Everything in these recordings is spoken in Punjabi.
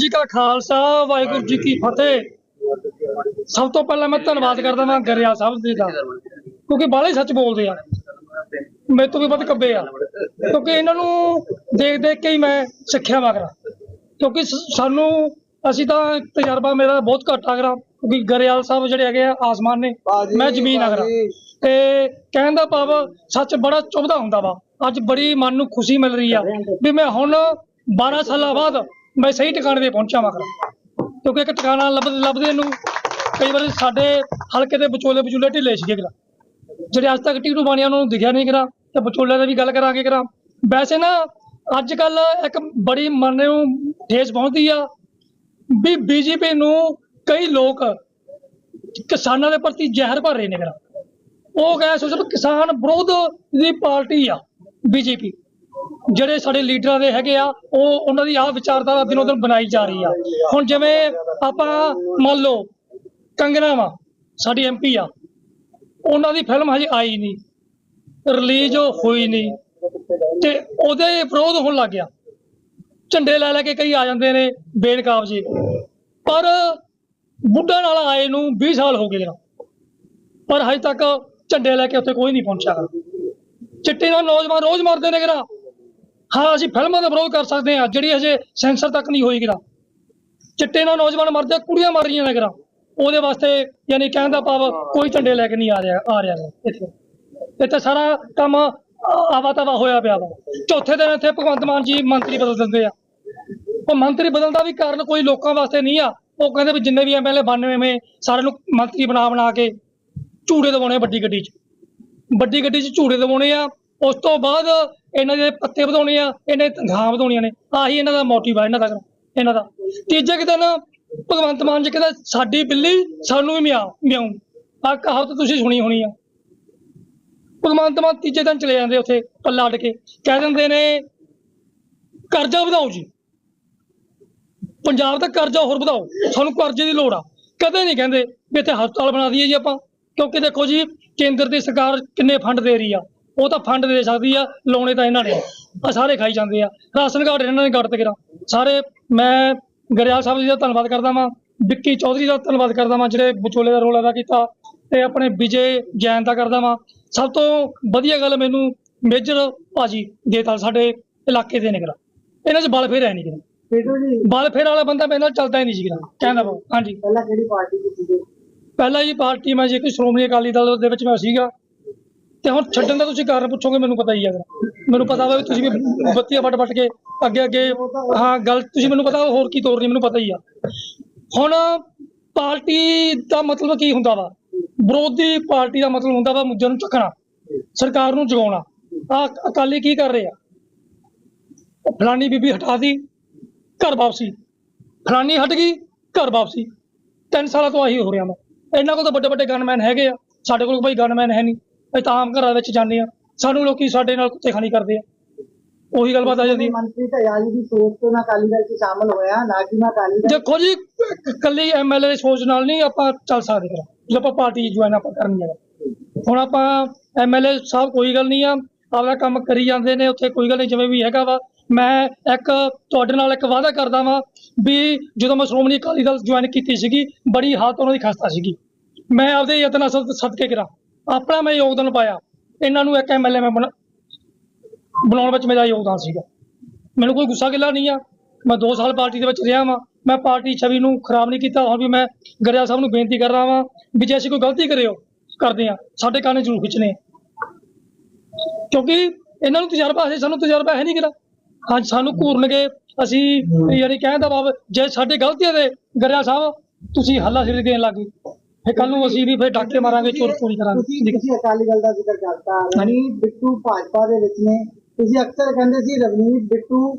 ਜੀ ਕਾ ਖਾਲਸਾ ਵਾਹਿਗੁਰੂ ਜੀ ਕੀ ਫਤਿਹ। ਸਭ ਤੋਂ ਪਹਿਲਾਂ ਮੈਂ ਧੰਨਵਾਦ ਕਰਦਾ ਹਾਂ ਗਰਿਆ ਸਾਹਿਬ ਜੀ ਦਾ ਕਿਉਂਕਿ ਬਾਲੇ ਸੱਚ ਬੋਲਦੇ ਆ। ਮੇਰੇ ਤੋਂ ਵੀ ਵੱਧ ਕੱਬੇ ਆ। ਕਿਉਂਕਿ ਇਹਨਾਂ ਨੂੰ ਦੇਖ ਦੇਖ ਕੇ ਹੀ ਮੈਂ ਸਿੱਖਿਆ ਮਗਰਾ ਕਿਉਂਕਿ ਸਾਨੂੰ ਅਸੀਂ ਤਾਂ ਤਜਰਬਾ ਮੇਰਾ ਬਹੁਤ ਘੱਟ ਆ ਗਰਾ ਕਿਉਂਕਿ ਗਰੇਵਾਲ ਸਾਹਿਬ ਜਿਹੜੇ ਹੈਗੇ ਆ ਆਸਮਾਨ ਨੇ ਮੈਂ ਜ਼ਮੀਨ ਆਗਰਾ ਤੇ ਕਹਿਣ ਦਾ ਭਾਵ ਸੱਚ ਬੜਾ ਚੁਭਦਾ ਹੁੰਦਾ ਵਾ। ਅੱਜ ਬੜੀ ਮਨ ਨੂੰ ਖੁਸ਼ੀ ਮਿਲ ਰਹੀ ਆ ਵੀ ਮੈਂ ਹੁਣ 12 ਸਾਲਾਂ ਬਾਅਦ ਮੈਂ ਸਹੀ ਟਿਕਾਣੇ ਤੇ ਪਹੁੰਚਿਆ ਮਗਰ ਕਿਉਂਕਿ ਇੱਕ ਟਿਕਾਣਾ ਲੱਭਦੇ ਲੱਭਦੇ ਨੂੰ ਕਈ ਵਾਰੀ ਸਾਡੇ ਹਲਕੇ ਦੇ ਵਿਚੋਲੇ ਵਿਚੋਲੇ ਢਿੱਲੇ ਸੀਗੇ ਗਰਾ ਜਿਹੜੇ ਅੱਜ ਤੱਕ ਟੀਟੂ ਬਾਣੀਆਂ ਉਹਨਾਂ ਨੂੰ ਦਿਖਿਆ ਨਹੀਂ ਕਰਾ ਤੇ ਵਿਚੋਲਿਆਂ ਦੀ ਵੀ ਗੱਲ ਕਰਾਂਗੇ ਕਰਾ ਵੈਸੇ ਨਾ ਅੱਜ ਕੱਲ ਇੱਕ ਬੜੀ ਮਨ ਨੂੰ ਠੇਸ ਪਹੁੰਚਦੀ ਆ ਵੀ ਬੀਜੇਪੀ ਨੂੰ ਕਈ ਲੋਕ ਕਿਸਾਨਾਂ ਦੇ ਪ੍ਰਤੀ ਜ਼ਹਿਰ ਭਰ ਰਹੇ ਨੇ ਕਿਰਾ ਉਹ ਕਹੇ ਸੋ ਕਿਸਾਨ ਵਿਰੋਧ ਦੀ ਪਾਰਟੀ ਆ ਬੀਜੇਪੀ ਜਿਹੜੇ ਸਾਡੇ ਲੀਡਰਾਂ ਦੇ ਹੈਗੇ ਆ, ਉਹ ਉਹਨਾਂ ਦੀ ਆਹ ਵਿਚਾਰਧਾਰਾ ਦਿਨੋਂ ਦਿਨ ਬਣਾਈ ਜਾ ਰਹੀ ਆ। ਹੁਣ ਜਿਵੇਂ ਆਪਾਂ ਮੰਨ ਲਓ ਕੰਗਨਾ ਵਾ, ਸਾਡੀ ਐਮਪੀ ਆ। ਉਹਨਾਂ ਦੀ ਫਿਲਮ ਹਜੇ ਆਈ ਨਹੀਂ। ਰਿਲੀਜ਼ ਹੋਈ ਨਹੀਂ। ਤੇ ਉਹਦੇ ਵਿਰੋਧ ਹੋਣ ਲੱਗ ਗਿਆ। ਝੰਡੇ ਲੈ ਲੈ ਕੇ ਕਈ ਆ ਜਾਂਦੇ ਨੇ, ਬੇਨਕਾਬ ਜੀ। ਪਰ ਬੁੱਢਾ ਨਾਲ ਆਏ ਨੂੰ 20 ਸਾਲ ਹੋ ਗਏ ਜਰਾ ਪਰ ਹਜੇ ਤੱਕ ਝੰਡੇ ਲੈ ਕੇ ਉੱਥੇ ਕੋਈ ਨਹੀਂ ਪਹੁੰਚਿਆ। ਚਿੱਟੇ ਨਾਲ ਨੌਜਵਾਨ ਰੋਜ਼ ਮਰਦੇ ਨੇ ਕਿਰਾ ਹਾਂ, ਅਸੀਂ ਫਿਲਮਾਂ ਦਾ ਵਿਰੋਧ ਕਰ ਸਕਦੇ ਹਾਂ, ਜਿਹੜੀ ਹਜੇ ਸੈਂਸਰ ਤੱਕ ਨਹੀਂ ਹੋਈ ਕਿਰਾ ਚਿੱਟੇ ਨਾਲ ਨੌਜਵਾਨ ਮਰਦੇ ਕੁੜੀਆਂ ਮਰ ਰਹੀਆਂ ਨੇ ਕਿਰਾ ਉਹਦੇ ਵਾਸਤੇ ਯਾਨੀ ਕਹਿਣ ਦਾ ਭਾਵ ਕੋਈ ਝੰਡੇ ਲੈ ਕੇ ਨਹੀਂ ਆ ਰਿਹਾ ਆ ਰਿਹਾ ਇੱਥੇ। ਇੱਥੇ ਸਾਰਾ ਕੰਮ ਆਵਾ ਤਵਾ ਹੋਇਆ ਪਿਆ ਵਾ। ਚੌਥੇ ਦਿਨ ਇੱਥੇ ਭਗਵੰਤ ਮਾਨ ਜੀ ਮੰਤਰੀ ਬਦਲ ਦਿੰਦੇ ਆ। ਉਹ ਮੰਤਰੀ ਬਦਲਣ ਦਾ ਵੀ ਕਾਰਨ ਕੋਈ ਲੋਕਾਂ ਵਾਸਤੇ ਨਹੀਂ ਆ। ਉਹ ਕਹਿੰਦੇ ਵੀ ਜਿੰਨੇ ਵੀ ਐਮਐਲਏ 92 ਮੇ ਸਾਰਿਆਂ ਨੂੰ ਮੰਤਰੀ ਬਣਾ ਬਣਾ ਕੇ ਝੂੜੇ ਦਵਾਉਣੇ ਆ ਵੱਡੀ ਗੱਡੀ 'ਚ। ਵੱਡੀ ਗੱਡੀ 'ਚ ਝੂੜੇ ਦਵਾਉਣੇ ਆ ਉਸ ਤੋਂ ਬਾਅਦ ਇਹਨਾਂ ਦੇ ਪੱਤੇ ਵਧਾਉਣੇ ਆ, ਇਹਨਾਂ ਦੀ ਤਨਖਾਹ ਵਧਾਉਣੀਆਂ ਨੇ। ਆਹੀ ਇਹਨਾਂ ਦਾ ਮੋਟਿਵ ਆ, ਇਹਨਾਂ ਦਾ ਇਹਨਾਂ ਦਾ। ਤੀਜੇ ਕੁ ਦਿਨ ਭਗਵੰਤ ਮਾਨ ਜੀ ਕਹਿੰਦਾ, ਸਾਡੀ ਬਿੱਲੀ ਸਾਨੂੰ ਵੀ ਮਿਆ ਮਿਆਉਂ ਆ ਕਹਾਵਤ ਤੁਸੀਂ ਸੁਣੀ ਹੋਣੀ ਆ। ਭਗਵੰਤ ਮਾਨ ਤੀਜੇ ਦਿਨ ਚਲੇ ਜਾਂਦੇ ਉੱਥੇ ਪੱਲਾ ਅੱਡ ਕੇ। ਕਹਿ ਦਿੰਦੇ ਨੇ, ਕਰਜ਼ਾ ਵਧਾਓ ਜੀ। ਪੰਜਾਬ ਦਾ ਕਰਜ਼ਾ ਹੋਰ ਵਧਾਓ। ਸਾਨੂੰ ਕਰਜ਼ੇ ਦੀ ਲੋੜ ਆ। ਕਦੇ ਨਹੀਂ ਕਹਿੰਦੇ ਵੀ ਇੱਥੇ ਹਸਪਤਾਲ ਬਣਾ ਦਈਏ ਜੀ ਆਪਾਂ। ਕਿਉਂਕਿ ਦੇਖੋ ਜੀ, ਕੇਂਦਰ ਦੀ ਸਰਕਾਰ ਕਿੰਨੇ ਫੰਡ ਦੇ ਰਹੀ ਆ। ਉਹ ਤਾਂ ਫੰਡ ਦੇ ਸਕਦੀ ਆ ਲਾਉਣੇ ਤਾਂ ਇਹਨਾਂ ਨੇ। ਆ ਸਾਰੇ ਖਾਈ ਜਾਂਦੇ ਆ। ਰਾਸ਼ਨ ਕਾਰਡ ਇਹਨਾਂ ਨੇ ਕੱਟ ਕਰਾ। ਸਾਰੇ ਮੈਂ ਗਰਿਆਲ ਸਾਹਿਬ ਜੀ ਦਾ ਧੰਨਵਾਦ ਕਰਦਾ ਵਾਂ ਵਿੱਕੀ ਚੌਧਰੀ ਦਾ ਧੰਨਵਾਦ ਕਰਦਾ ਵਾਂ ਜਿਹੜੇ ਵਿਚੋਲੇ ਦਾ ਰੋਲ ਅਦਾ ਕੀਤਾ ਤੇ ਆਪਣੇ ਵਿਜੇ ਜੈਨ ਦਾ ਕਰਦਾ ਵਾਂ। ਸਭ ਤੋਂ ਵਧੀਆ ਗੱਲ ਮੈਨੂੰ ਮੇਜਰ ਭਾਜੀ ਦੇਤਾਲ ਸਾਡੇ ਇਲਾਕੇ ਦੇ ਨਿਕਲਾ ਇਹਨਾਂ 'ਚ ਬਲ ਫੇਰ ਹੈ ਨਹੀਂ ਪੀਟੂ ਜੀ। ਬਲ ਫੇਰ ਵਾਲਾ ਬੰਦਾ ਮੇਰੇ ਨਾਲ ਚੱਲਦਾ ਹੀ ਨਹੀਂ ਸੀ ਕਿਰਾ। ਕਹਿੰਦਾ ਹਾਂਜੀ। ਪਹਿਲਾਂ ਕਿਹੜੀ ਪਾਰਟੀ ਦੀ ਸੀਗੇ? ਪਹਿਲਾਂ ਜੀ ਪਾਰਟੀ ਮੈਂ ਜੇ ਕੋਈ ਸ਼੍ਰੋਮਣੀ ਅਕਾਲੀ ਦਲ ਦੇ ਵਿੱਚ ਮੈਂ ਸੀਗਾ। ਤੇ ਹੁਣ ਛੱਡਣ ਦਾ ਤੁਸੀਂ ਕਾਰਨ ਪੁੱਛੋਗੇ, ਮੈਨੂੰ ਪਤਾ ਹੀ ਹੈਗਾ ਮੈਨੂੰ ਪਤਾ ਵਾ ਵੀ ਤੁਸੀਂ ਵੀ ਬੱਤੀਆਂ ਵੱਟ ਵੱਟ ਕੇ ਅੱਗੇ ਅੱਗੇ, ਹਾਂ, ਗੱਲ ਤੁਸੀਂ ਮੈਨੂੰ ਪਤਾ, ਹੋਰ ਕੀ ਤੋਰਨੀ ਮੈਨੂੰ ਪਤਾ ਹੀ ਆ। ਹੁਣ ਪਾਰਟੀ ਦਾ ਮਤਲਬ ਕੀ ਹੁੰਦਾ ਵਾ? ਵਿਰੋਧੀ ਪਾਰਟੀ ਦਾ ਮਤਲਬ ਹੁੰਦਾ ਵਾ ਮੁੱਦਿਆਂ ਨੂੰ ਚੱਕਣਾ, ਸਰਕਾਰ ਨੂੰ ਜਗਾਉਣਾ। ਆ ਅਕਾਲੀ ਕੀ ਕਰ ਰਹੇ ਆ? ਫਲਾਨੀ ਬੀਬੀ ਹਟਾ ਦੀ, ਘਰ ਵਾਪਸੀ। ਫਲਾਨੀ ਹਟ ਗਈ, ਘਰ ਵਾਪਸੀ। ਤਿੰਨ ਸਾਲਾਂ ਤੋਂ ਆਹੀ ਹੋ ਰਿਹਾ ਵਾ। ਇਹਨਾਂ ਕੋਲ ਤਾਂ ਵੱਡੇ ਵੱਡੇ ਗਨਮੈਨ ਹੈਗੇ ਆ। ਸਾਡੇ ਕੋਲ ਕੋਈ ਗਨਮੈਨ ਹੈ ਨਹੀਂ। ਅਸੀਂ ਤਾਂ ਆਮ ਘਰਾਂ ਵਿੱਚ ਜਾਂਦੇ ਆ ਸਾਨੂੰ ਲੋਕੀ ਸਾਡੇ ਨਾਲ ਕੁੱਤੇ ਖਾਣੀ ਕਰਦੇ ਆ। ਉਹੀ ਗੱਲਬਾਤ ਆ ਜਾਂਦੀ। ਹੈ। ਮੰਤਰੀ ਤਾਂ ਯਾਨੀ ਦੀ ਸੋਚ ਤੋਂ ਨਾ ਅਕਾਲੀ ਦਲ ਚ ਸ਼ਾਮਲ ਹੋਇਆ ਨਾ ਕਿ ਮੈਂ ਅਕਾਲੀ ਦਲ। ਦੇਖੋ ਜੀ ਕੱਲੀ ਐਮਐਲਏ ਦੀ ਸੋਚ ਨਾਲ ਨਹੀਂ ਆਪਾਂ ਚੱਲ ਸਕਦੇ ਫਿਰ। ਜੇ ਆਪਾਂ ਪਾਰਟੀ ਜੁਆਇਨ ਆਪਾਂ ਕਰਨੀ ਹੈ ਹੁਣ ਆਪਾਂ ਐਮਐਲਏ ਸਾਹਿਬ ਕੋਈ ਗੱਲ ਨਹੀਂ ਆ ਆਪਦਾ ਕੰਮ ਕਰੀ ਜਾਂਦੇ ਨੇ ਉੱਥੇ ਕੋਈ ਗੱਲ ਨਹੀਂ ਜਿਵੇਂ ਵੀ ਹੈਗਾ ਵਾ। ਮੈਂ ਇੱਕ ਤੁਹਾਡੇ ਨਾਲ ਇੱਕ ਵਾਅਦਾ ਕਰਦਾ ਵਾਂ ਵੀ ਜਦੋਂ ਮੈਂ ਸ਼੍ਰੋਮਣੀ ਅਕਾਲੀ ਦਲ ਜੁਆਇਨ ਕੀਤੀ ਸੀਗੀ ਬੜੀ ਹਾਲਤ ਉਹਨਾਂ ਦੀ ਖਸਤਾ ਸੀਗੀ। ਮੈਂ ਆਪਦੇ ਯਤਨਾਂ ਸਦ ਸਦਕੇ ਕਰਾਂ। ਆਪਣਾ ਮੈਂ ਯੋਗਦਾਨ ਪਾਇਆ। ਇਹਨਾਂ ਨੂੰ ਇੱਕ ਐਮਐਲਏ ਮੈਂ ਬਣਾ- ਬਣਾਉਣ ਵਿੱਚ ਮੇਰਾ ਯੋਗਦਾਨ ਸੀਗਾ। ਮੈਨੂੰ ਕੋਈ ਗੁੱਸਾ ਗਿਲਾ ਨਹੀਂ ਆ। ਮੈਂ 2 ਸਾਲ ਪਾਰਟੀ ਦੇ ਵਿੱਚ ਰਿਹਾ ਵਾਂ। ਮੈਂ ਪਾਰਟੀ ਛਵੀ ਨੂੰ ਖਰਾਬ ਨਹੀਂ ਕੀਤਾ। ਹੁਣ ਵੀ ਮੈਂ ਗਰਿਆ ਸਾਹਿਬ ਨੂੰ ਬੇਨਤੀ ਕਰ ਰਹਾ ਵਾਂ ਵੀ ਜੇ ਅਸੀਂ ਕੋਈ ਗਲਤੀ ਕਰਿਓ ਕਰਦੇ ਆ ਸਾਡੇ ਕੰਨ ਜ਼ਰੂਰ ਖਿੱਚਣੇ ਕਿਉਂਕਿ ਇਹਨਾਂ ਨੂੰ ਤਜਰਬਾ ਹੈ ਸਾਨੂੰ ਤਜਰਬਾ ਹੈ ਨਹੀਂ ਕਿਰਾ ਹਾਂ ਸਾਨੂੰ ਘੂਰਨਗੇ। ਅਸੀਂ ਯਾਨੀ ਕਹਿਣ ਦਾ ਭਾਵ, ਜੇ ਸਾਡੇ ਗਲਤੀਆਂ ਦੇ ਗਰਿਆ ਸਾਹਿਬ ਤੁਸੀਂ ਹੱਲਾ ਸਿਰ ਦੇਣ ਲੱਗੇ ਫਿਰ ਕੱਲ ਨੂੰ ਅਸੀਂ ਵੀ ਫਿਰ ਡਾਕੇ ਮਾਰਾਂਗੇ ਚੋਰ ਚੋਰੀ ਕਰਾਂਗੇ। ਤੁਸੀਂ ਤੁਸੀਂ ਅਕਾਲੀ ਦਲ ਦਾ ਜ਼ਿਕਰ ਕਰਤਾ। ਰਵਨੀਤ ਬਿੱਟੂ ਭਾਜਪਾ ਦੇ ਵਿੱਚ ਨੇ। ਤੁਸੀਂ ਅਕਸਰ ਕਹਿੰਦੇ ਸੀ ਰਵਨੀਤ ਬਿੱਟੂ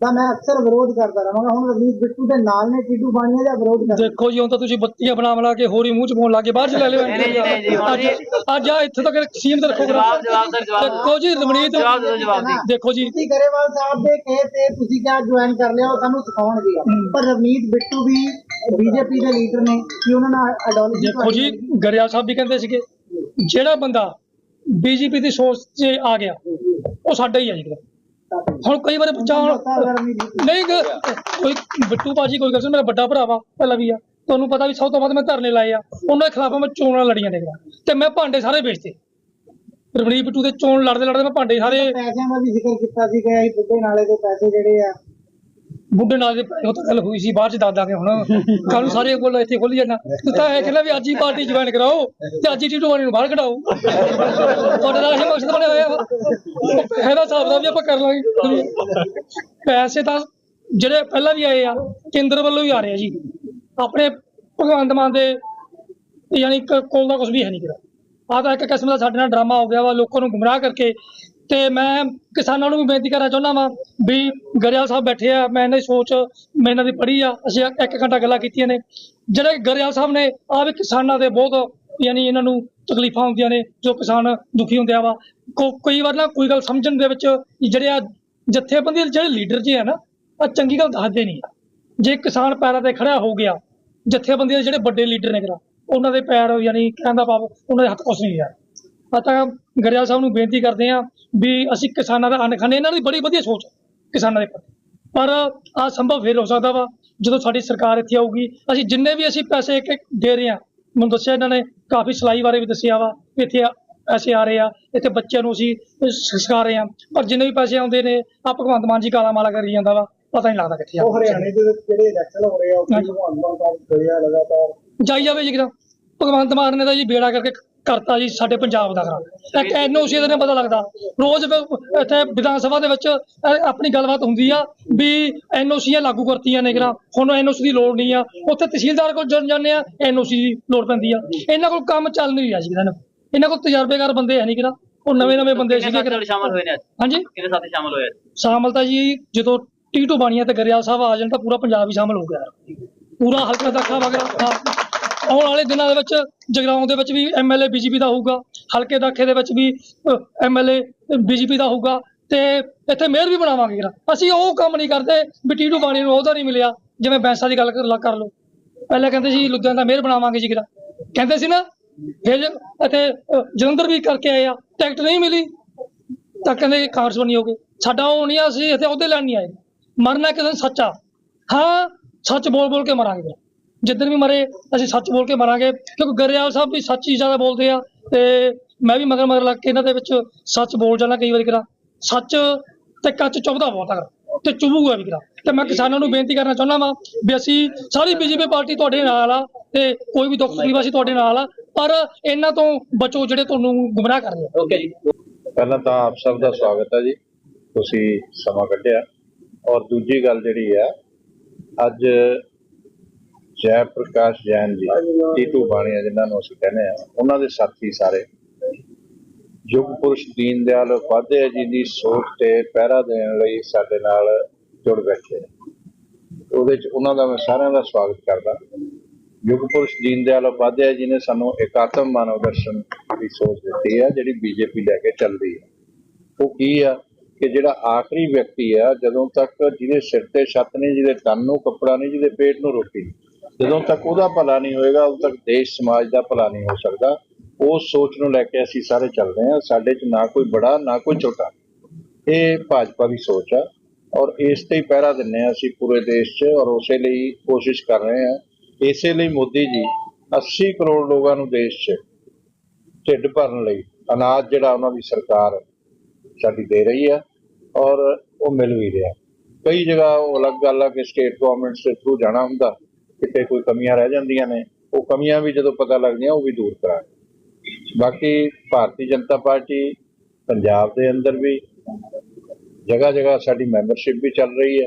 ਦਾ ਮੈਂ ਅਕਸਰ ਵਿਰੋਧ ਕਰਦਾ ਰਹਾਂਗਾ। ਹੁਣ ਰਵਨੀਤ ਬਿੱਟੂ ਦੇ ਨਾਲ ਨੇ ਟੀਟੂ ਬਾਣੀਆ ਦਾ ਵਿਰੋਧ ਕਰ ਦੇਖੋ ਜੀ ਹੁਣ ਤਾਂ ਤੁਸੀਂ ਬੱਤੀਆਂ ਬਣਾ ਬਣਾ ਕੇ ਹੋਰ ਮੂੰਹ ਚ ਪਾਉਣ ਲੱਗੇ ਬਾਹਰ ਚ ਲੈ ਲਿਓ। ਨਹੀਂ, ਨਹੀਂ, ਨਹੀਂ ਜੀ, ਹੁਣ ਅੱਜ ਜੀ- ਅੱਜ ਆ ਇੱਥੇ ਤੱਕ ਸੀਮ ਤੇ ਰੱਖੋ ਜਵਾਬ ਜਵਾਬ ਸਰ ਜਵਾਬ। ਦੇਖੋ ਜੀ ਰਮਣੀਤ ਜਵਾਬ ਦਿਓ ਜਵਾਬ ਦਿਓ। ਦੇਖੋ ਜੀ। ਤੁਸੀਂ ਗਰੇਵਾਲ ਸਾਹਿਬ ਦੇ ਕਹੇ ਤੇ ਤੁਸੀਂ ਕਿਹਾ ਜੁਆਇਨ ਕਰ ਲਿਆ ਉਹ ਸਾਨੂੰ ਸਿਖਾਉਣਗੇ। ਪਰ ਰਵਨੀਤ ਬਿੱਟੂ ਵੀ ਬੀਜੇਪੀ ਦੇ ਲੀਡਰ ਨੇ ਕਿ ਉਹਨਾਂ ਨਾਲ ਆਈਡੀਓਲੋਜੀ ਦੇਖੋ ਜੀ ਗਰਿਆਲ ਸਾਹਿਬ ਵੀ ਕਹਿੰਦੇ ਸੀਗੇ ਜਿਹੜਾ ਬੰਦਾ ਬੀਜੇਪੀ ਦੀ ਸੋਚ 'ਚ ਆ ਗਿਆ ਉਹ ਸਾਡਾ ਹੀ ਆ ਜੀ ਹੁਣ ਕਈ ਵਾਰ ਬਿੱਟੂ ਨਹੀਂ ਕੋਈ ਬਿੱਟੂ ਬਾਜੀ ਕੋਈ ਗੱਲ ਮੇਰਾ ਵੱਡਾ ਭਰਾ ਵਾ ਪਹਿਲਾਂ ਵੀ ਆ। ਤੁਹਾਨੂੰ ਪਤਾ ਵੀ ਸਭ ਤੋਂ ਵੱਧ ਮੈਂ ਧਰਨੇ ਲਾਏ ਆ। ਉਹਨਾਂ ਦੇ ਖਿਲਾਫ ਮੈਂ ਚੋਣਾਂ ਲੜੀਆਂ ਦੇਖਦਾ ਤੇ ਮੈਂ ਭਾਂਡੇ ਸਾਰੇ ਵੇਚਤੇ। ਰਵਨੀਤ ਬਿੱਟੂ ਦੇ ਚੋਣ ਲੜਦੇ ਲੜਦੇ ਮੈਂ ਭਾਂਡੇ ਸਾਰੇ ਪੈਸਿਆਂ ਦਾ ਵੀ ਜ਼ਿਕਰ ਕੀਤਾ ਸੀ ਕਿ ਅਸੀਂ ਬੁੱਢੇ ਨਾਲੇ ਦੇ ਪੈਸੇ ਜਿਹੜੇ ਆ ਬੁੱਢੇ ਨਾਲ ਪੈਸੇ ਉਹ ਤਾਂ ਗੱਲ ਹੋਈ ਸੀ, ਬਾਅਦ ਚ ਦੱਸ ਦਾਂਗੇ ਹੁਣ। ਕੱਲ ਨੂੰ ਸਾਰੇ ਕੋਲ ਇੱਥੇ ਖੁੱਲ ਜਾਣਾ। ਤੂੰ ਤਾਂ ਇਹ ਕਹਿੰਦਾ ਵੀ ਅੱਜ ਹੀ ਪਾਰਟੀ ਜੁਆਇਨ ਕਰਾਓ ਤੇ ਅੱਜ ਹੀ ਟੀਟੂ ਵਾਲੀ ਨੂੰ ਬਾਹਰ ਕਢਾਓ। ਤੁਹਾਡਾ ਤਾਂ ਇਹ ਮਕਸਦ ਬਣਿਆ ਹੋਇਆ ਵਾ। ਇਹਦਾ ਹਿਸਾਬ ਦਾ ਵੀ ਆਪਾਂ ਕਰ ਲਾਂਗੇ। ਪੈਸੇ ਤਾਂ ਜਿਹੜੇ ਪਹਿਲਾਂ ਵੀ ਆਏ ਆ, ਕੇਂਦਰ ਵੱਲੋਂ ਹੀ ਆ ਰਹੇ ਆ ਜੀ। ਆਪਣੇ ਭਗਵੰਤ ਮਾਨ ਦੇ ਯਾਨੀ ਕੋਲ ਦਾ ਕੁਝ ਵੀ ਹੈ ਨਹੀਂ ਕਿਰਾ ਆਹ ਤਾਂ ਇੱਕ ਕਿਸਮ ਦਾ ਸਾਡੇ ਨਾਲ ਡਰਾਮਾ ਹੋ ਗਿਆ ਵਾ, ਲੋਕਾਂ ਨੂੰ ਗੁੰਮਰਾਹ ਕਰਕੇ ਤੇ ਮੈਂ ਕਿਸਾਨਾਂ ਨੂੰ ਵੀ ਬੇਨਤੀ ਕਰਨਾ ਚਾਹੁੰਦਾ ਵਾਂ ਵੀ ਗਰੇਵਾਲ ਸਾਹਿਬ ਬੈਠੇ ਆ, ਮੈਂ ਇਹਨਾਂ ਦੀ ਸੋਚ, ਮੈਂ ਇਹਨਾਂ ਦੀ ਪੜ੍ਹੀ ਆ, ਅਸੀਂ ਇੱਕ ਘੰਟਾ ਗੱਲਾਂ ਕੀਤੀਆਂ ਨੇ ਜਿਹੜੇ ਗਰੇਵਾਲ ਸਾਹਿਬ ਨੇ ਆ ਵੀ ਕਿਸਾਨਾਂ ਦੇ ਬਹੁਤ ਯਾਨੀ ਇਹਨਾਂ ਨੂੰ ਤਕਲੀਫਾਂ ਹੁੰਦੀਆਂ ਨੇ, ਜੋ ਕਿਸਾਨ ਦੁਖੀ ਹੁੰਦੇ ਆ ਵਾ, ਕੋ- ਕਈ ਵਾਰ ਨਾ ਕੋਈ ਗੱਲ ਸਮਝਣ ਦੇ ਵਿੱਚ ਜਿਹੜੇ ਆ ਜਥੇਬੰਦੀ ਦੇ ਜਿਹੜੇ ਲੀਡਰ ਜੀ ਆ ਨਾ ਆ ਚੰਗੀ ਗੱਲ ਦੱਸਦੇ ਨਹੀਂ ਆ। ਜੇ ਕਿਸਾਨ ਪੈਰਾਂ ਤੇ ਖੜਾ ਹੋ ਗਿਆ ਜਥੇਬੰਦੀ ਦੇ ਜਿਹੜੇ ਵੱਡੇ ਲੀਡਰ ਨੇ ਕਰਾ ਉਹਨਾਂ ਦੇ ਪੈਰ ਯਾਨੀ ਕਹਿੰਦਾ ਭਾਵ ਉਹਨਾਂ ਦੇ ਹੱਥ ਕੁਛ ਨਹੀਂ ਆ ਪਤਾ ਗਰੇਵਾਲ ਸਾਹਿਬ ਨੂੰ ਬੇਨਤੀ ਕਰਦੇ ਆ ਵੀ ਅਸੀਂ ਕਿਸਾਨਾਂ ਦਾ ਅੰਨ ਖਾਂਦੇ ਇਹਨਾਂ ਦੀ ਬੜੀ ਵਧੀਆ ਸੋਚ ਹੈ ਕਿਸਾਨਾਂ ਦੇ ਪ੍ਰਤੀ। ਪਰ ਆ ਸੰਭਵ ਫੇਰ ਹੋ ਸਕਦਾ ਵਾ ਜਦੋਂ ਸਾਡੀ ਸਰਕਾਰ ਇੱਥੇ ਆਊਗੀ ਅਸੀਂ ਜਿੰਨੇ ਵੀ ਅਸੀਂ ਪੈਸੇ ਇੱਕ ਇੱਕ ਦੇ ਰਹੇ ਆ ਮੈਨੂੰ ਦੱਸਿਆ ਇਹਨਾਂ ਨੇ ਕਾਫੀ ਸਿਲਾਈ ਬਾਰੇ ਵੀ ਦੱਸਿਆ ਵਾ ਇੱਥੇ ਪੈਸੇ ਆ ਰਹੇ ਆ ਇੱਥੇ ਬੱਚਿਆਂ ਨੂੰ ਅਸੀਂ ਸਿਖਾ ਰਹੇ ਆ ਪਰ ਜਿੰਨੇ ਵੀ ਪੈਸੇ ਆਉਂਦੇ ਨੇ ਆ ਭਗਵੰਤ ਮਾਨ ਜੀ ਕਾਲਾ ਮਾਲਾ ਕਰੀ ਜਾਂਦਾ ਵਾ ਪਤਾ ਨਹੀਂ ਲੱਗਦਾ ਕਿੱਥੇ ਆ। ਉਹ ਹਰਿਆਣੇ ਦੇ ਜਿਹੜੇ ਇਲੈਕਸ਼ਨ ਹੋ ਰਹੇ ਆ? ਉੱਥੇ ਹਾਂਜੀ। ਭਗਵਾਨ ਮਾਨ ਹੋਇਆ ਲਗਾਤਾਰ। ਜਾਈ ਜਾਵੇ ਜੀ ਕਿਦਾਂ। ਭਗਵੰਤ ਮਾਨ ਨੇ ਤਾਂ ਜੀ ਬੇੜਾ ਕਰਕੇ ਕਰਤਾ ਜੀ ਸਾਡੇ ਪੰਜਾਬ ਦਾ ਖਰਾ ਇੱਕ ਐਨਓਸੀ ਦਾ ਨਹੀਂ ਪਤਾ ਲੱਗਦਾ। ਰੋਜ਼ ਇੱਥੇ ਵਿਧਾਨ ਸਭਾ ਦੇ ਵਿੱਚ ਆਪਣੀ ਗੱਲਬਾਤ ਹੁੰਦੀ ਆ ਵੀ ਐਨਓਸੀਆਂ ਲਾਗੂ ਕਰਤੀਆਂ ਨੇ ਕਿਰਾ ਹੁਣ ਐਨਓਸੀ ਦੀ ਲੋੜ ਨਹੀਂ ਆ। ਉੱਥੇ ਤਹਿਸੀਲਦਾਰ ਕੋਲ ਜਨ ਜਾਂਦੇ ਆ ਐਨਓਸੀ ਦੀ ਲੋੜ ਪੈਂਦੀ ਆ। ਇਹਨਾਂ ਕੋਲ ਕੰਮ ਚੱਲ ਨਹੀਂ ਰਿਹਾ ਜੀ ਇਹਨਾਂ ਨੂੰ। ਇਹਨਾਂ ਕੋਲ ਤਜਰਬੇਕਾਰ ਬੰਦੇ ਹੈ ਨਹੀਂ ਕਿਰਾ ਉਹ ਨਵੇਂ ਨਵੇਂ ਬੰਦੇ ਸੀਗੇ ਸਾਥੀ ਸ਼ਾਮਲ ਹੋਏ ਨੇ ਅੱਜ? ਹਾਂਜੀ? ਕਿੰਨੇ ਸਾਥੀ ਸ਼ਾਮਲ ਹੋਏ ਅੱਜ? ਸ਼ਾਮਲ ਤਾਂ ਜੀ ਜਦੋਂ ਟੀਟੂ ਬਾਣੀਆਂ ਤੇ ਗਰੇਵਾਲ ਸਾਹਿਬ ਆ ਜਾਣ ਤਾਂ ਪੂਰਾ ਪੰਜਾਬ ਹੀ ਸ਼ਾਮਲ ਹੋ ਗਿਆ। ਪੂਰਾ ਹਲਕਾ ਦਾਖਾ ਵਗੈਰਾ। ਆਉਣ ਵਾਲੇ ਦਿਨਾਂ ਦੇ ਵਿੱਚ ਜਗਰਾਉਂ ਦੇ ਵਿੱਚ ਵੀ ਐਮਐਲਏ ਬੀਜੇਪੀ ਦਾ ਹੋਊਗਾ ਹਲਕੇ ਦਾਖੇ ਦੇ ਵਿੱਚ ਵੀ ਐਮਐਲਏ ਬੀਜੇਪੀ ਦਾ ਹੋਊਗਾ ਤੇ ਇੱਥੇ ਮੇਅਰ ਵੀ ਬਣਾਵਾਂਗੇ ਕਿਰਾ ਅਸੀਂ ਉਹ ਕੰਮ ਨਹੀਂ ਕਰਦੇ ਵੀ ਟੀਟੂ ਬਾਣੀ ਨੂੰ ਉਹਦਾ ਨਹੀਂ ਮਿਲਿਆ ਜਿਵੇਂ ਬੈਂਸਾ ਦੀ ਗੱਲ ਕਰ ਲਓ। ਪਹਿਲਾਂ ਕਹਿੰਦੇ ਸੀ ਲੁਧਿਆਣਾ ਦਾ ਮੇਅਰ ਬਣਾਵਾਂਗੇ ਜੀ ਕਿਰਾ ਕਹਿੰਦੇ ਸੀ ਨਾ ਫਿਰ ਇੱਥੇ ਜਲੰਧਰ ਵੀ ਕਰਕੇ ਆਏ ਆ ਟਿਕਟ ਨਹੀਂ ਮਿਲੀ ਤਾਂ ਕਹਿੰਦੇ ਕਾਂਗਰਸ ਬਣੀ ਹੋਗੇ ਸਾਡਾ ਉਹ ਨਹੀਂ ਆ, ਅਸੀਂ ਇੱਥੇ ਉਹਦੇ ਲੈਣ ਨਹੀਂ ਆਏ। ਮਰਨਾ ਕਿਸੇ ਦਿਨ ਸੱਚਾ। ਹਾਂ ਸੱਚ ਬੋਲ ਬੋਲ ਕੇ ਮਰਾਂਗੇ। ਜਿੱਦਣ ਵੀ ਮਰੇ ਅਸੀਂ ਸੱਚ ਬੋਲ ਕੇ ਮਰਾਂਗੇ। ਕਿਉਂਕਿ ਗਰੇਵਾਲ ਸਾਹਿਬ ਵੀ ਸੱਚ ਹੀ ਜ਼ਿਆਦਾ ਬੋਲਦੇ ਆ ਤੇ ਮੈਂ ਵੀ ਮਗਰ ਮਗਰ ਲੱਗ ਕੇ ਇਹਨਾਂ ਦੇ ਵਿੱਚ ਸੱਚ ਬੋਲ ਜਾਣਾ ਕਈ ਵਾਰੀ ਕਰਾਂ। ਸੱਚ ਤੇ ਕੱਚ ਚੁੱਭਦਾ ਬਹੁਤ ਆ। ਤੇ ਚੁਭੂਗਾ ਵੀ ਕਰਾਂ। ਤੇ ਮੈਂ ਕਿਸਾਨਾਂ ਨੂੰ ਬੇਨਤੀ ਕਰਨਾ ਚਾਹੁੰਦਾ ਵਾਂ ਵੀ ਅਸੀਂ ਸਾਰੀ ਬੀਜੇਪੀ ਪਾਰਟੀ ਤੁਹਾਡੇ ਨਾਲ ਆ ਤੇ ਕੋਈ ਵੀ ਦੁੱਖ ਤਕਲੀਫ ਅਸੀਂ ਤੁਹਾਡੇ ਨਾਲ ਆ ਪਰ ਇਹਨਾਂ ਤੋਂ ਬਚੋ ਜਿਹੜੇ ਤੁਹਾਨੂੰ ਗੁੰਮਰਾਹ ਕਰ ਰਹੇ ਆ। ਓਕੇ ਜੀ। ਪਹਿਲਾਂ ਤਾਂ ਆਪ ਸਭ ਦਾ ਸਵਾਗਤ ਹੈ ਜੀ। ਤੁਸੀਂ ਸਮਾਂ ਕੱਢਿਆ। ਔਰ ਦੂਜੀ ਗੱਲ ਜਿਹੜੀ ਹੈ ਅੱਜ ਜੈ ਪ੍ਰਕਾਸ਼ ਜੈਨ ਜੀ ਟੀਟੂ ਬਾਣੀਆ ਜਿਨ੍ਹਾਂ ਨੂੰ ਅਸੀਂ ਕਹਿੰਦੇ ਆ ਉਹਨਾਂ ਦੇ ਸਾਥੀ ਸਾਰੇ। ਯੁੱਗ ਪੁਰਸ਼ ਦੀਨ ਦਿਆਲ ਉਪਾਧਿਆਏ ਜੀ ਦੀ ਸੋਚ ਤੇ ਪਹਿਰਾ ਦੇਣ ਲਈ ਸਾਡੇ ਨਾਲ ਜੁੜ ਬੈਠੇ ਉਹਦੇ ਚ ਉਹਨਾਂ ਦਾ ਮੈਂ ਸਾਰਿਆਂ ਦਾ ਸਵਾਗਤ ਕਰਦਾ। ਯੁੱਗ ਪੁਰਸ਼ ਦੀਨ ਦਿਆਲ ਉਪਾਧਿਆਏ ਜੀ ਨੇ ਸਾਨੂੰ ਇਕਾਤਮ ਮਾਨਵ ਦਰਸ਼ਨ ਦੀ ਸੋਚ ਦਿੱਤੀ ਹੈ ਜਿਹੜੀ ਬੀਜੇਪੀ ਲੈ ਕੇ ਚੱਲਦੀ ਹੈ ਉਹ ਕੀ ਆ ਕਿ ਜਿਹੜਾ ਆਖਰੀ ਵਿਅਕਤੀ ਆ ਜਦੋਂ ਤੱਕ ਜਿਹਦੇ ਸਿਰ ਤੇ ਛੱਤ ਨਹੀਂ ਜਿਹਦੇ ਤਨ ਨੂੰ ਕੱਪੜਾ ਨਹੀਂ ਜਿਹਦੇ ਪੇਟ ਨੂੰ ਰੋਟੀ ਨਹੀਂ, ਜਦੋਂ ਤੱਕ ਉਹਦਾ ਭਲਾ ਨਹੀਂ ਹੋਏਗਾ, ਉਦੋਂ ਤੱਕ ਦੇਸ਼, ਸਮਾਜ ਦਾ ਭਲਾ ਨਹੀਂ ਹੋ ਸਕਦਾ। ਉਸ ਸੋਚ ਨੂੰ ਲੈ ਕੇ ਅਸੀਂ ਸਾਰੇ ਚੱਲਦੇ ਹਾਂ। ਸਾਡੇ 'ਚ ਨਾ ਕੋਈ ਬੜਾ, ਨਾ ਕੋਈ ਛੋਟਾ। ਇਹ ਭਾਜਪਾ ਦੀ ਸੋਚ ਆ ਔਰ ਇਸ ਤੇ ਹੀ ਪਹਿਰਾ ਦਿੰਨੇ ਆ ਅਸੀਂ ਪੂਰੇ ਦੇਸ਼ 'ਚ ਔਰ ਉਸੇ ਲਈ ਕੋਸ਼ਿਸ਼ ਕਰ ਰਹੇ ਹਾਂ। ਇਸੇ ਲਈ ਮੋਦੀ ਜੀ 80 ਕਰੋੜ ਲੋਕਾਂ ਨੂੰ ਦੇਸ਼ 'ਚ ਢਿੱਡ ਭਰਨ ਲਈ ਅਨਾਜ ਜਿਹੜਾ ਉਹਨਾਂ ਦੀ ਸਰਕਾਰ ਸਾਡੀ ਦੇ ਰਹੀ ਆ ਔਰ ਉਹ ਮਿਲ ਵੀ ਰਿਹਾ। ਕਈ ਜਗ੍ਹਾ ਉਹ ਅਲੱਗ ਗੱਲ ਆ ਕਿ ਸਟੇਟ ਗਵਰਨਮੈਂਟਸ ਦੇ ਥਰੂ ਜਾਣਾ ਹੁੰਦਾ। ਕਿਤੇ ਕੋਈ ਕਮੀਆਂ ਰਹਿ ਜਾਂਦੀਆਂ ਨੇ, ਉਹ ਕਮੀਆਂ ਵੀ ਜਦੋਂ ਪਤਾ ਲੱਗਦੀਆਂ, ਉਹ ਵੀ ਦੂਰ ਕਰਾਂਗੇ। ਬਾਕੀ ਭਾਰਤੀ ਜਨਤਾ ਪਾਰਟੀ ਪੰਜਾਬ ਦੇ ਅੰਦਰ ਵੀ ਜਗ੍ਹਾ ਜਗ੍ਹਾ ਸਾਡੀ ਮੈਂਬਰਸ਼ਿਪ ਵੀ ਚੱਲ ਰਹੀ ਹੈ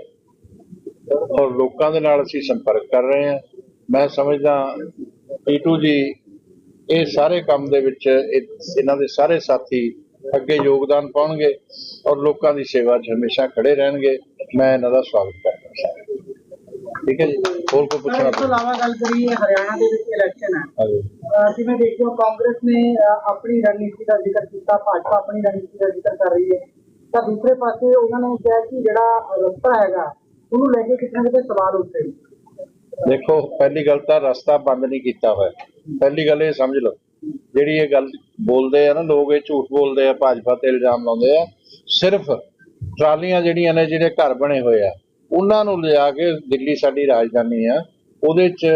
ਔਰ ਲੋਕਾਂ ਦੇ ਨਾਲ ਅਸੀਂ ਸੰਪਰਕ ਕਰ ਰਹੇ ਹਾਂ। ਮੈਂ ਸਮਝਦਾ ਟੀਟੂ ਜੀ, ਇਹ ਸਾਰੇ ਕੰਮ ਦੇ ਵਿੱਚ ਇਹਨਾਂ ਦੇ ਸਾਰੇ ਸਾਥੀ ਅੱਗੇ ਯੋਗਦਾਨ ਪਾਉਣਗੇ ਔਰ ਲੋਕਾਂ ਦੀ ਸੇਵਾ 'ਚ ਹਮੇਸ਼ਾ ਖੜੇ ਰਹਿਣਗੇ। ਮੈਂ ਇਹਨਾਂ ਦਾ ਸਵਾਗਤ ਕਰਦਾ ਹਾਂ। ਠੀਕ ਹੈ ਜੀ? ਹੋਰ ਕੋਈ ਪੁੱਛਣਾ? ਇਸ ਤੋਂ ਇਲਾਵਾ ਗੱਲ ਕਰੀਏ ਹਰਿਆਣਾ ਦੇ ਵਿੱਚ ਇਲੈਕਸ਼ਨ ਹੈ। ਜਿਵੇਂ ਦੇਖਦੇ ਹੋ ਕਾਂਗਰਸ ਨੇ ਆਪਣੀ ਰਣਨੀਤੀ ਦਾ ਜ਼ਿਕਰ ਕੀਤਾ ਭਾਜਪਾ ਆਪਣੀ ਰਣਨੀਤੀ ਦਾ ਜ਼ਿਕਰ ਕਰ ਰਹੀ ਹੈ। ਤਾਂ ਦੂਸਰੇ ਪਾਸੇ ਉਹਨਾਂ ਨੇ ਕਿਹਾ ਕਿ ਜਿਹੜਾ ਰਸਤਾ ਹੈਗਾ ਉਹਨੂੰ ਲੈ ਕੇ ਕਿਤੇ ਨਾ ਕਿਤੇ ਸਵਾਲ ਉੱਠੇ। ਦੇਖੋ ਪਹਿਲੀ ਗੱਲ ਤਾਂ ਰਸਤਾ ਬੰਦ ਨਹੀਂ ਕੀਤਾ ਹੋਇਆ। ਪਹਿਲੀ ਗੱਲ ਇਹ ਸਮਝ ਲਓ ਜਿਹੜੀ ਇਹ ਗੱਲ ਬੋਲਦੇ ਆ ਨਾ ਲੋਕ ਇਹ ਝੂਠ ਬੋਲਦੇ ਆ ਭਾਜਪਾ ਤੇ ਇਲਜ਼ਾਮ ਲਾਉਂਦੇ ਆ ਸਿਰਫ ਟਰਾਲੀਆਂ ਜਿਹੜੀਆਂ ਨੇ ਜਿਹੜੇ ਘਰ ਬਣੇ ਹੋਏ ਆ ਉਹਨਾਂ ਨੂੰ ਲਿਆ ਕੇ ਦਿੱਲੀ ਸਾਡੀ ਰਾਜਧਾਨੀ ਆ, ਉਹਦੇ 'ਚ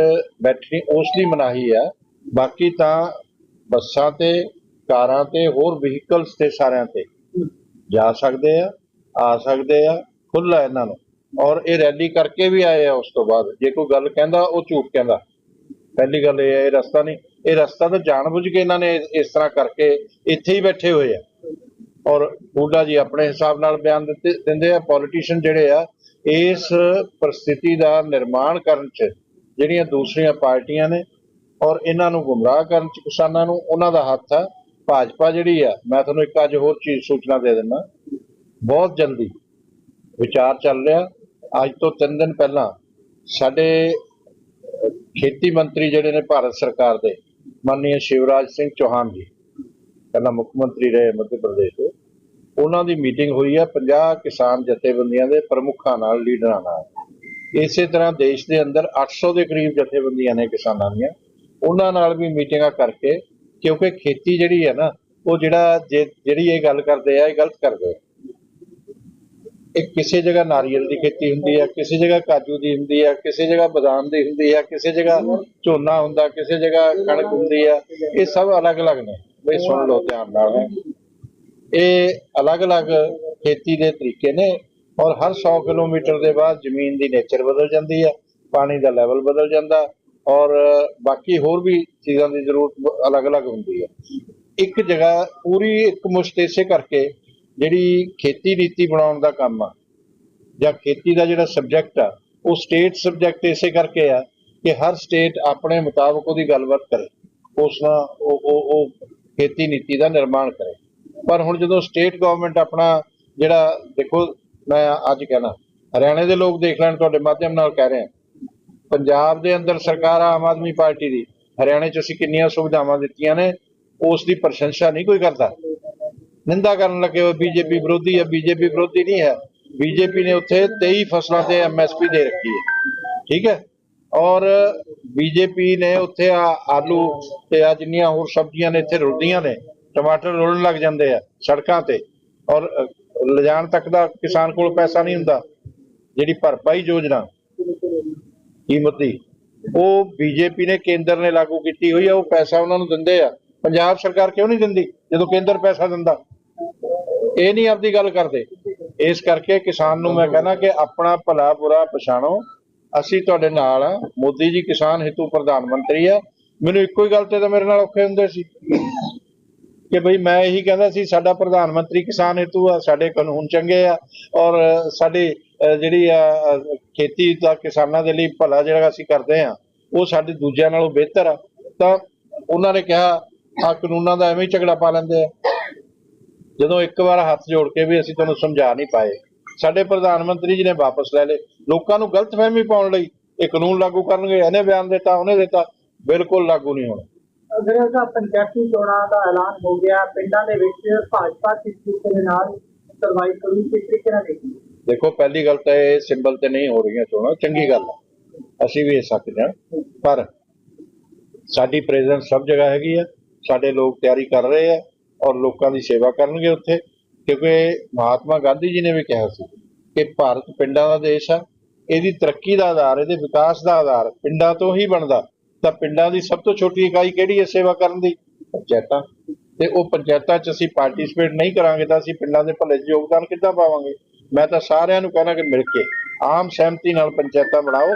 ਬੈਠਣੀ ਉਸ ਦੀ ਮਨਾਹੀ ਆ। ਬਾਕੀ ਤਾਂ ਬੱਸਾਂ ਤੇ, ਕਾਰਾਂ ਤੇ, ਹੋਰ ਵਹੀਕਲਸ ਤੇ ਸਾਰਿਆਂ ਤੇ ਜਾ ਸਕਦੇ ਆ ਆ ਸਕਦੇ ਆ, ਖੁੱਲ੍ਹਾ ਇਹਨਾਂ ਨੂੰ। ਔਰ ਇਹ ਰੈਲੀ ਕਰਕੇ ਵੀ ਆਏ ਆ ਉਸ ਤੋਂ ਬਾਅਦ। ਜੇ ਕੋਈ ਗੱਲ ਕਹਿੰਦਾ, ਉਹ ਝੂਠ ਕਹਿੰਦਾ। ਪਹਿਲੀ ਗੱਲ ਇਹ ਹੈ ਇਹ ਰਸਤਾ ਨਹੀਂ, ਇਹ ਰਸਤਾ ਤਾਂ ਜਾਣਬੁੱਝ ਕੇ ਇਹਨਾਂ ਨੇ ਇਸ ਤਰ੍ਹਾਂ ਕਰਕੇ ਇੱਥੇ ਹੀ ਬੈਠੇ ਹੋਏ ਆ। ਔਰ ਬੁੱਢਾ ਜੀ ਆਪਣੇ ਹਿਸਾਬ ਨਾਲ ਬਿਆਨ ਦਿੱਤੇ, ਦਿੰਦੇ ਆ ਪੋਲੀਟੀਸ਼ੀਅਨ ਜਿਹੜੇ ਆ ਇਸ ਪ੍ਰਸਥਿਤੀ ਦਾ ਨਿਰਮਾਣ ਕਰਨ ਚ ਜਿਹੜੀਆਂ ਦੂਸਰੀਆਂ ਪਾਰਟੀਆਂ ਨੇ ਔਰ ਇਹਨਾਂ ਨੂੰ ਗੁੰਮਰਾਹ ਕਰਨ ਚ ਕਿਸਾਨਾਂ ਨੂੰ, ਉਹਨਾਂ ਦਾ ਹੱਥ ਆ। ਭਾਜਪਾ ਜਿਹੜੀ ਆ, ਮੈਂ ਤੁਹਾਨੂੰ ਇੱਕ ਅੱਜ ਹੋਰ ਚੀਜ਼ ਸੂਚਨਾ ਦੇ ਦਿੰਦਾ। ਬਹੁਤ ਜਲਦੀ ਵਿਚਾਰ ਚੱਲ ਰਿਹਾ। ਅੱਜ ਤੋਂ 3 ਦਿਨ ਪਹਿਲਾਂ ਸਾਡੇ ਖੇਤੀ ਮੰਤਰੀ ਜਿਹੜੇ ਨੇ ਭਾਰਤ ਸਰਕਾਰ ਦੇ ਮਾਨਨੀय ਸ਼ਿਵਰਾਜ ਸਿੰਘ ਚੌਹਾਨ ਜੀ, ਪਹਿਲਾਂ ਮੁੱਖ ਮੰਤਰੀ ਰਹੇ ਮੱਧ ਪ੍ਰਦੇਸ਼ ਦੇ। ਉਹਨਾਂ ਦੀ ਮੀਟਿੰਗ ਹੋਈ ਹੈ 50 ਕਿਸਾਨ ਜਥੇਬੰਦੀਆਂ ਦੇ ਪ੍ਰਮੁੱਖਾਂ ਨਾਲ, ਲੀਡਰਾਂ ਨਾਲ। ਇਸੇ ਤਰ੍ਹਾਂ ਦੇਸ਼ ਦੇ ਅੰਦਰ 800 ਦੇ ਕਰੀਬ ਜਥੇਬੰਦੀਆਂ ਨੇ ਕਿਸਾਨਾਂ ਦੀਆਂ। ਉਹਨਾਂ ਨਾਲ ਵੀ ਮੀਟਿੰਗਾਂ ਕਰਕੇ, ਕਿਉਂਕਿ ਖੇਤੀ ਜਿਹੜੀ ਹੈ ਨਾ, ਉਹ ਜਿਹੜਾ ਜਿਹੜੀ ਇਹ ਗੱਲ ਕਰਦੇ ਆ, ਇਹ ਗਲਤ ਕਰਦੇ ਆ। ਇਹ ਕਿਸੇ ਜਗ੍ਹਾ ਨਾਰੀਅਲ ਦੀ ਖੇਤੀ ਹੁੰਦੀ ਹੈ ਕਿਸੇ ਜਗ੍ਹਾ ਕਾਜੂ ਦੀ ਹੁੰਦੀ ਹੈ ਕਿਸੇ ਜਗ੍ਹਾ ਬਦਾਮ ਦੀ ਹੁੰਦੀ ਹੈ ਕਿਸੇ ਜਗ੍ਹਾ ਝੋਨਾ ਹੁੰਦਾ, ਕਿਸੇ ਜਗ੍ਹਾ ਕਣਕ ਹੁੰਦੀ ਹੈ ਇਹ ਸਭ ਅਲੱਗ-ਅਲੱਗ ਨੇ। ਬਈ ਸੁਣ ਲਓ ਧਿਆਨ ਨਾਲ। ਇਹ ਅਲੱਗ-ਅਲੱਗ ਖੇਤੀ ਦੇ ਤਰੀਕੇ ਨੇ ਔਰ ਹਰ 100 ਕਿਲੋਮੀਟਰ ਦੇ ਬਾਅਦ ਜ਼ਮੀਨ ਦੀ ਨੇਚਰ ਬਦਲ ਜਾਂਦੀ ਹੈ, ਪਾਣੀ ਦਾ ਲੈਵਲ ਬਦਲ ਜਾਂਦਾ ਔਰ ਬਾਕੀ ਹੋਰ ਵੀ ਚੀਜ਼ਾਂ ਦੀ ਜ਼ਰੂਰਤ ਅਲੱਗ-ਅਲੱਗ ਹੁੰਦੀ ਹੈ। ਇੱਕ ਜਗ੍ਹਾ ਪੂਰੀ ਇੱਕ ਮੁਸ਼ਤ ਇਸੇ ਕਰਕੇ ਜਿਹੜੀ ਖੇਤੀ ਨੀਤੀ ਬਣਾਉਣ ਦਾ ਕੰਮ ਆ ਜਾਂ ਖੇਤੀ ਦਾ ਜਿਹੜਾ ਸਬਜੈਕਟ ਆ, ਉਹ ਸਟੇਟ ਸਬਜੈਕਟ ਇਸੇ ਕਰਕੇ ਆ ਕਿ ਹਰ ਸਟੇਟ ਆਪਣੇ ਮੁਤਾਬਕ ਉਹਦੀ ਗੱਲਬਾਤ ਕਰੇ, ਉਸ ਨਾਲ ਉਹ ਉਹ ਖੇਤੀ ਨੀਤੀ ਦਾ ਨਿਰਮਾਣ ਕਰੇ। ਪਰ ਹੁਣ ਜਦੋਂ ਸਟੇਟ ਗਵਰਨਮੈਂਟ ਆਪਣਾ ਜਿਹੜਾ, ਦੇਖੋ ਮੈਂ ਅੱਜ ਕਹਿਣਾ, ਹਰਿਆਣੇ ਦੇ ਲੋਕ ਦੇਖ ਲੈਣ ਤੁਹਾਡੇ ਮਾਧਿਅਮ ਨਾਲ ਕਹਿ ਰਹੇ ਹਾਂ ਪੰਜਾਬ ਦੇ ਅੰਦਰ ਸਰਕਾਰ ਆਮ ਆਦਮੀ ਪਾਰਟੀ ਦੀ, ਹਰਿਆਣੇ 'ਚ ਅਸੀਂ ਕਿੰਨੀਆਂ ਸੁਵਿਧਾਵਾਂ ਦਿੱਤੀਆਂ ਨੇ, ਉਸ ਦੀ ਪ੍ਰਸ਼ੰਸਾ ਨਹੀਂ ਕੋਈ ਕਰਦਾ। ਨਿੰਦਾ ਕਰਨ ਲੱਗੇ ਹੋਏ, ਬੀਜੇਪੀ ਵਿਰੋਧੀ ਹੈ ਬੀਜੇਪੀ ਵਿਰੋਧੀ ਨਹੀਂ ਹੈ। ਬੀਜੇਪੀ ਨੇ ਉੱਥੇ 23 ਫਸਲਾਂ ਤੇ ਐਮਐਸਪੀ ਦੇ ਰੱਖੀ ਹੈ। ਠੀਕ ਹੈ? ਔਰ ਬੀਜੇਪੀ ਨੇ ਉੱਥੇ ਆ ਆਲੂ ਤੇ ਆ ਜਿੰਨੀਆਂ ਹੋਰ ਸਬਜ਼ੀਆਂ ਨੇ, ਇੱਥੇ ਰੁਲਦੀਆਂ ਨੇ ਟਮਾਟਰ ਰੁਲਣ ਲੱਗ ਜਾਂਦੇ ਆ ਸੜਕਾਂ ਤੇ ਔਰ ਲਿਜਾਣ ਤੱਕ ਦਾ ਕਿਸਾਨ ਕੋਲ ਪੈਸਾ ਨਹੀਂ ਹੁੰਦਾ। ਜਿਹੜੀ ਭਰਪਾਈ ਯੋਜਨਾ ਕੀਮਤ ਦੀ, ਉਹ ਬੀਜੇਪੀ ਨੇ ਕੇਂਦਰ ਨੇ ਲਾਗੂ ਕੀਤੀ ਹੋਈ ਹੈ ਉਹ ਪੈਸਾ ਉਹਨਾਂ ਨੂੰ ਦਿੰਦੇ ਆ। ਪੰਜਾਬ ਸਰਕਾਰ ਕਿਉਂ ਨਹੀਂ ਦਿੰਦੀ? ਜਦੋਂ ਕੇਂਦਰ ਪੈਸਾ ਦਿੰਦਾ। ਇਹ ਨਹੀਂ ਆਪਦੀ ਗੱਲ ਕਰਦੇ। ਇਸ ਕਰਕੇ ਕਿਸਾਨ ਨੂੰ ਮੈਂ ਕਹਿੰਦਾ ਕਿ ਆਪਣਾ ਭਲਾ ਬੁਰਾ ਪਛਾਣੋ। ਅਸੀਂ ਤੁਹਾਡੇ ਨਾਲ ਆ। ਮੋਦੀ ਜੀ ਕਿਸਾਨ ਹਿੱਤੂ ਪ੍ਰਧਾਨ ਮੰਤਰੀ ਆ। ਮੈਨੂੰ ਇੱਕੋ ਹੀ ਗੱਲ ਤੇ ਤਾਂ ਮੇਰੇ ਨਾਲ ਔਖੇ ਹੁੰਦੇ ਸੀ। ਕਿ ਬਈ ਮੈਂ ਇਹੀ ਕਹਿੰਦਾ ਸੀ, ਸਾਡਾ ਪ੍ਰਧਾਨ ਮੰਤਰੀ ਕਿਸਾਨ ਹਿੱਤੂ ਆ, ਸਾਡੇ ਕਾਨੂੰਨ ਚੰਗੇ ਆ ਔਰ ਸਾਡੀ ਜਿਹੜੀ ਆ ਖੇਤੀ ਦਾ ਕਿਸਾਨਾਂ ਦੇ ਲਈ ਭਲਾ ਜਿਹੜਾ ਅਸੀਂ ਕਰਦੇ ਆ, ਉਹ ਸਾਡੇ ਦੂਜਿਆਂ ਨਾਲੋਂ ਬਿਹਤਰ ਆ। ਤਾਂ ਉਹਨਾਂ ਨੇ ਕਿਹਾ, ਆ ਕਾਨੂੰਨਾਂ ਦਾ ਐਵੇਂ ਹੀ ਝਗੜਾ ਪਾ ਲੈਂਦੇ ਆ। ਜਦੋਂ ਇੱਕ ਵਾਰ ਹੱਥ ਜੋੜ ਕੇ ਵੀ ਅਸੀਂ ਤੁਹਾਨੂੰ ਸਮਝਾ ਨਹੀਂ ਪਾਏ, ਸਾਡੇ ਪ੍ਰਧਾਨ ਮੰਤਰੀ ਜੀ ਨੇ ਵਾਪਸ ਲੈ ਲਏ। ਲੋਕਾਂ ਨੂੰ ਗਲਤਫਹਿਮੀ ਪਾਉਣ ਲਈ ਇਹ ਕਾਨੂੰਨ ਲਾਗੂ ਕਰਨਗੇ, ਇਹਨੇ ਬਿਆਨ ਦਿੱਤਾ, ਉਹਨੇ ਦਿੱਤਾ, ਬਿਲਕੁਲ ਲਾਗੂ ਨਹੀਂ ਹੋਣਾ। ਅਗਰ ਉਹਦਾ ਪੰਚਾਇਤੀ ਚੋਣਾਂ ਦਾ ਐਲਾਨ ਹੋ ਗਿਆ। ਪਿੰਡਾਂ ਦੇ ਵਿੱਚ ਭਾਜਪਾ ਕਿਸ ਤਰੀਕੇ ਦੇ ਨਾਲ ਸਰਵਾਈਵ ਕਰੂਗੀ, ਕਿਸ ਤਰੀਕੇ ਨਾਲ ਦੇਖੀ ਦੇਖੋ, ਪਹਿਲੀ ਗੱਲ ਤਾਂ ਇਹ ਸਿੰਬਲ ਤੇ ਨਹੀਂ ਹੋ ਰਹੀਆਂ ਚੋਣਾਂ, ਚੰਗੀ ਗੱਲ ਹੈ ਅਸੀਂ ਵੀ ਇਹ ਸਕਦੇ ਹਾਂ ਪਰ ਸਾਡੀ ਪ੍ਰੈਜ਼ੈਂਸ ਸਭ ਜਗ੍ਹਾ ਹੈਗੀ ਆ। ਸਾਡੇ ਲੋਕ ਤਿਆਰੀ ਕਰ ਰਹੇ ਆ ਔਰ ਲੋਕਾਂ ਦੀ ਸੇਵਾ ਕਰਨਗੇ ਉੱਥੇ। ਕਿਉਂਕਿ ਮਹਾਤਮਾ ਗਾਂਧੀ ਜੀ ਨੇ ਵੀ ਕਿਹਾ ਸੀ ਕਿ ਭਾਰਤ ਪਿੰਡਾਂ ਦਾ ਦੇਸ਼ ਆ। ਇਹਦੀ ਤਰੱਕੀ ਦਾ ਆਧਾਰ, ਇਹਦੇ ਵਿਕਾਸ ਦਾ ਆਧਾਰ ਪਿੰਡਾਂ ਤੋਂ ਹੀ ਬਣਦਾ। ਤਾਂ ਪਿੰਡਾਂ ਦੀ ਸਭ ਤੋਂ ਛੋਟੀ ਇਕਾਈ ਕਿਹੜੀ ਹੈ ਸੇਵਾ ਕਰਨ ਦੀ? ਪੰਚਾਇਤਾਂ। ਤੇ ਉਹ ਪੰਚਾਇਤਾਂ 'ਚ ਅਸੀਂ ਪਾਰਟਿਸਿਪੇਟ ਨਹੀਂ ਕਰਾਂਗੇ ਤਾਂ ਅਸੀਂ ਪਿੰਡਾਂ ਦੇ ਭਲੇ 'ਚ ਯੋਗਦਾਨ ਕਿੱਦਾਂ ਪਾਵਾਂਗੇ? ਮੈਂ ਤਾਂ ਸਾਰਿਆਂ ਨੂੰ ਕਹਿਣਾ ਕਿ ਮਿਲ ਕੇ, ਆਮ ਸਹਿਮਤੀ ਨਾਲ ਪੰਚਾਇਤਾਂ ਬਣਾਓ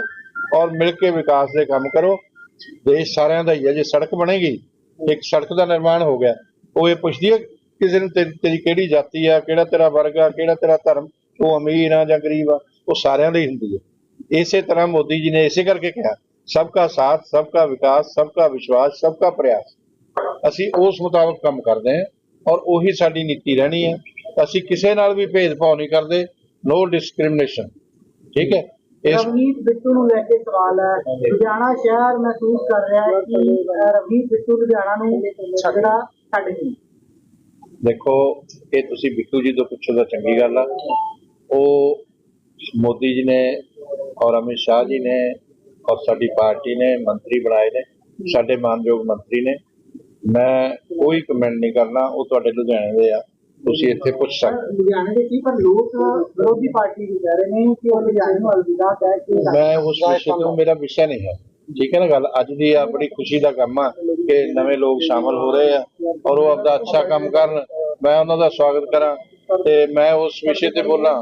ਔਰ ਮਿਲ ਕੇ ਵਿਕਾਸ ਦੇ ਕੰਮ ਕਰੋ। ਦੇਸ਼ ਸਾਰਿਆਂ ਦਾ ਹੀ ਹੈ, ਜੇ ਸੜਕ ਬਣੇਗੀ, ਇੱਕ ਸੜਕ ਦਾ ਨਿਰਮਾਣ ਹੋ ਗਿਆ, ਉਹ ਇਹ ਪੁੱਛਦੀ ਹੈ, ਕਿਸੇ ਨੂੰ ਤੇਰੀ ਤੇਰੀ ਕਿਹੜੀ ਜਾਤੀ ਆ, ਕਿਹੜਾ ਤੇਰਾ ਵਰਗ ਆ, ਕਿਹੜਾ ਤੇਰਾ ਧਰਮ, ਉਹ ਅਮੀਰ ਆ ਜਾਂ ਗਰੀਬ ਆ, ਉਹ ਸਾਰਿਆਂ ਲਈ ਹੁੰਦੀ ਹੈ। ਇਸੇ ਤਰ੍ਹਾਂ ਮੋਦੀ ਜੀ ਨੇ ਇਸੇ ਕਰਕੇ ਕਿਹਾ ਸਬਕਾ ਸਾਥ ਸਬਕਾ ਵਿਕਾਸ ਸਬਕਾ ਵਿਸ਼ਵਾਸ ਸਬਕਾ ਪ੍ਰਯਾਸ ਅਸੀਂ ਉਸ ਮੁਤਾਬਕ ਕੰਮ ਕਰਦੇ ਹਾਂ ਔਰ ਉਹੀ ਸਾਡੀ ਨੀਤੀ ਰਹਿਣੀ ਹੈ ਅਸੀਂ ਕਿਸੇ ਨਾਲ ਵੀ ਭੇਦਭਾਵ ਨਹੀਂ ਕਰਦੇ ਨੋ ਡਿਸਕ੍ਰਿਮੀਨੇਸ਼ਨ ਠੀਕ ਹੈ ਇਸ ਰਵਨੀਤ ਬਿੱਟੂ ਨੂੰ ਲੈ ਕੇ ਸਵਾਲ ਹੈ ਲੁਧਿਆਣਾ ਸ਼ਹਿਰ ਮਹਿਸੂਸ ਕਰ ਰਿਹਾ ਹੈ ਕਿ ਰਵਨੀਤ ਬਿੱਟੂ ਲੁਧਿਆਣਾ ਨੂੰ ਜਿਹੜਾ ਛੱਡ ਗਈ ਦੇਖੋ ਇਹ ਤੁਸੀਂ ਬਿੱਟੂ ਜੀ ਤੋਂ ਪੁੱਛੋ ਤਾਂ ਚੰਗੀ ਗੱਲ ਆ ਉਹ ਮੋਦੀ ਜੀ ਨੇ ਔਰ ਅਮਿਤ ਸ਼ਾਹ ਜੀ ਨੇ ਔਰ ਸਾਡੀ ਪਾਰਟੀ ਨੇ ਮੰਤਰੀ ਬਣਾਏ ਨੇ ਸਾਡੇ ਮਾਨਯੋਗ ਮੰਤਰੀ ਨੇ। ਮੈਂ ਕੋਈ ਕਮੈਂਟ ਨਹੀਂ ਕਰਨਾ ਉਹ ਤੁਹਾਡੇ ਲੁਧਿਆਣੇ ਦੇ ਆ। ਤੁਸੀਂ ਇੱਥੇ ਪੁੱਛ ਸਕਦੇ ਲੁਧਿਆਣੇ ਦੇ ਕੀ ਪਰ ਲੋਕ ਵਿਰੋਧੀ ਪਾਰਟੀ ਵੀ ਕਹਿ ਰਹੇ ਨੇ ਕਿ ਉਹ ਲੁਧਿਆਣੇ ਨੂੰ ਅਲਵਿਦਾ ਕਹਿ ਕੇ ਹੋ। ਮੈਂ ਉਸ ਵਿਸ਼ੇ ਤੋਂ ਮੇਰਾ ਵਿਸ਼ਾ ਨਹੀਂ ਹੈ। ਠੀਕ ਹੈ ਨਾ ਗੱਲ? ਅੱਜ ਦੀ ਆ ਬੜੀ ਖੁਸ਼ੀ ਦਾ ਕੰਮ ਆ ਕਿ ਨਵੇਂ ਲੋਕ ਸ਼ਾਮਲ ਹੋ ਰਹੇ ਆ ਔਰ ਉਹ ਆਪਦਾ ਅੱਛਾ ਕੰਮ ਕਰਨ। ਮੈਂ ਉਹਨਾਂ ਦਾ ਸਵਾਗਤ ਕਰਾਂ ਤੇ ਮੈਂ ਉਸ ਵਿਸ਼ੇ ਤੇ ਬੋਲਾਂ।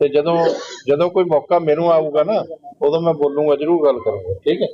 ਤੇ ਜਦੋਂ ਜਦੋਂ ਕੋਈ ਮੌਕਾ ਮੈਨੂੰ ਆਊਗਾ ਨਾ, ਉਦੋਂ ਮੈਂ ਬੋਲੂੰਗਾ, ਜਰੂਰ ਗੱਲ ਕਰੂੰਗਾ, ਠੀਕ ਹੈ?